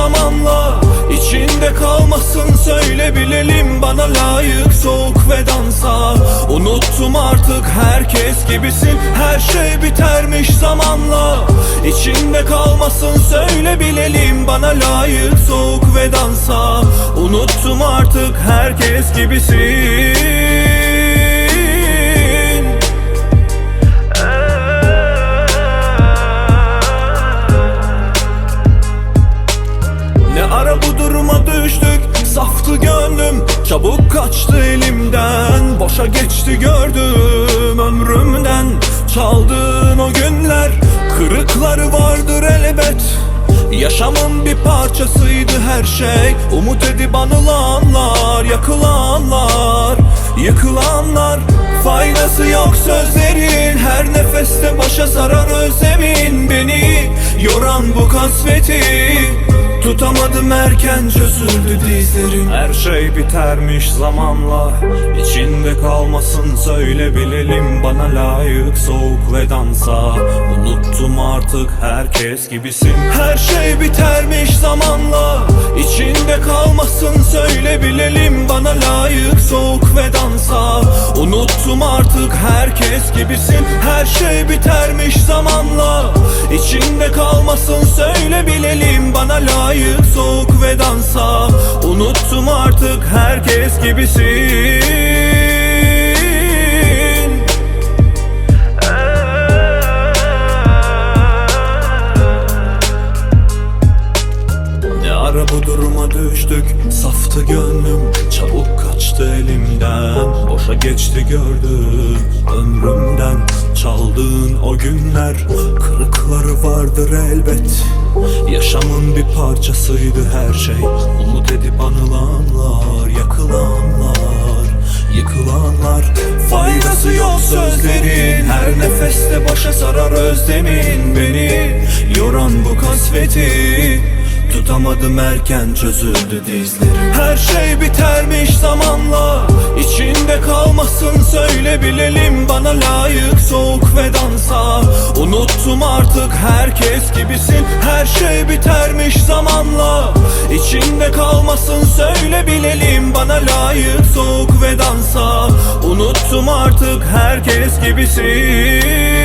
zamanla. İçinde kalmasın söyle bilelim Bana layık soğuk ve dansa. Unuttum artık herkes gibisin Her şey bitermiş zamanla. İçinde kalmasın söyle bilelim Bana layık soğuk ve dansa. Unuttum artık herkes gibisin Çabuk kaçtı elimden Boşa geçti gördüm ömrümden. Çaldığın o günler Kırıkları vardır elbet. Yaşamın bir parçasıydı her şey. Umut edip anılanlar Yakılanlar. Yıkılanlar Faydası yok sözlerin. Her nefeste başa sarar özlemin Beni yoran bu kasveti Tutamadım erken çözüldü dizlerim Her şey bitermiş zamanla. İçinde kalmasın söyle bilelim Bana layık soğuk ve dansa. Unuttum artık herkes gibisin. Her şey bitermiş zamanla. İçinde kalmasın söyle bilelim Bana layık soğuk ve dansa. Unuttum artık herkes gibisin. Her şey bitermiş zamanla İçinde kalmasın söyle bilelim Bana layık soğuk ve dansa. Unuttum artık herkes gibisin. Ne ara bu duruma düştük? Saftı gönlüm Çabuk kaçtı elimden. Boşa geçti gördüm Ömrümden Çaldığın o günler Kırıkları vardır elbet. Yaşamın bir parçasıydı her şey. Umut edip anılanlar Yakılanlar Yıkılanlar. Faydası yok sözlerin Her nefeste başa sarar özlemin Beni. Yoran bu kasveti Tutamadım erken çözüldü dizlerim. Her şey bitermiş zamanla İçinde kalmasın söyle bilelim Bana layık soğuk ve dansa. Unuttum artık herkes gibisin. Her şey bitermiş zamanla İçinde kalmasın söyle bilelim Bana layık soğuk ve dansa. Unuttum artık herkes gibisin